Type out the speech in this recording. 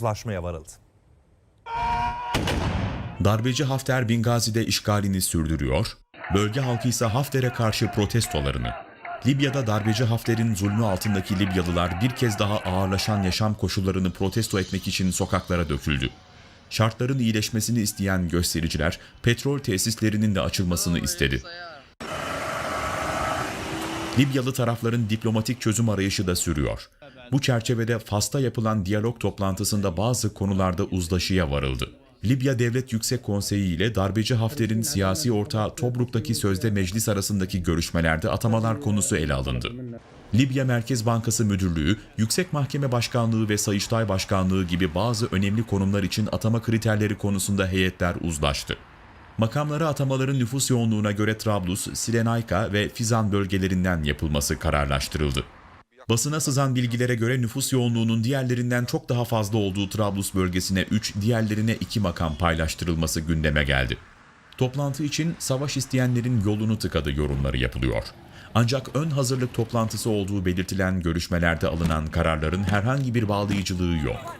uzlaşmaya varıldı. Darbeci Hafter Bingazi'de işgalini sürdürüyor, bölge halkı ise Hafter'e karşı protestolarını. Libya'da darbeci Hafter'in zulmü altındaki Libyalılar bir kez daha ağırlaşan yaşam koşullarını protesto etmek için sokaklara döküldü. Şartların iyileşmesini isteyen göstericiler petrol tesislerinin de açılmasını istedi. Libyalı tarafların diplomatik çözüm arayışı da sürüyor. Bu çerçevede Fas'ta yapılan diyalog toplantısında bazı konularda uzlaşıya varıldı. Libya Devlet Yüksek Konseyi ile darbeci Hafter'in siyasi ortağı Tobruk'taki sözde meclis arasındaki görüşmelerde atamalar konusu ele alındı. Libya Merkez Bankası Müdürlüğü, Yüksek Mahkeme Başkanlığı ve Sayıştay Başkanlığı gibi bazı önemli konumlar için atama kriterleri konusunda heyetler uzlaştı. Makamlara atamaların nüfus yoğunluğuna göre Trablus, Sirenayka ve Fizan bölgelerinden yapılması kararlaştırıldı. Basına sızan bilgilere göre nüfus yoğunluğunun diğerlerinden çok daha fazla olduğu Trablus bölgesine 3, diğerlerine 2 makam paylaştırılması gündeme geldi. Toplantı için savaş isteyenlerin yolunu tıkadı yorumları yapılıyor. Ancak ön hazırlık toplantısı olduğu belirtilen görüşmelerde alınan kararların herhangi bir bağlayıcılığı yok.